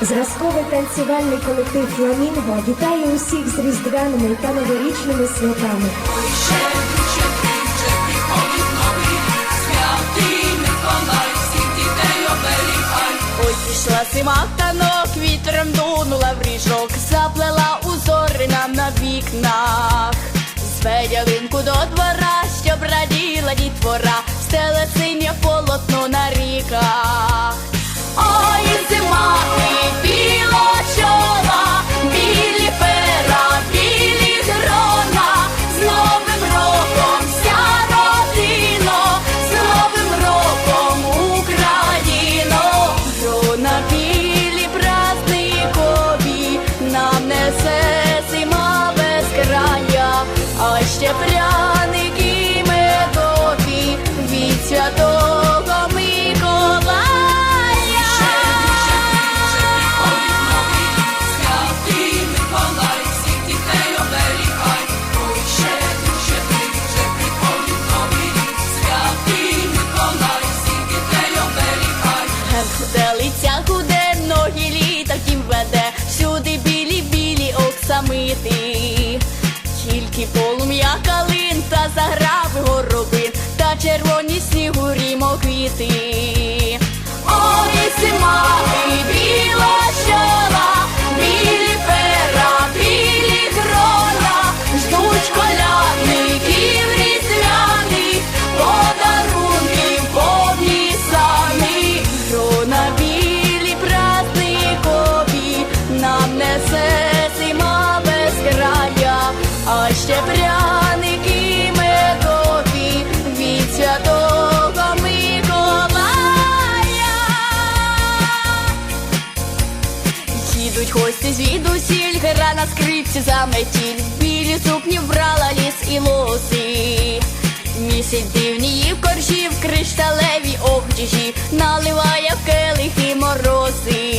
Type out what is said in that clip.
Зразковий танцювальний колектив Фламінго вітає усіх з різдвяними та новорічними святами. Ой, пішла зима танок, вітром дунула в ріжок, заплела узори нам на вікнах. Зве ялинку до двора, щоб раділа дітвора, стеле синє полотно на ріках. Делиця худе, ноги літа втім веде, всюди білі, білі оксамити. Тільки полум'я калин та заграви горобин, та червоні снігурі моквіти. Ой, Звідти звідусіль гра на скрипці заметіль. Білі сукні вбрала ліс і лоси. Місяць дивні в коржі в кришталеві обтяжі наливає в келих і морози.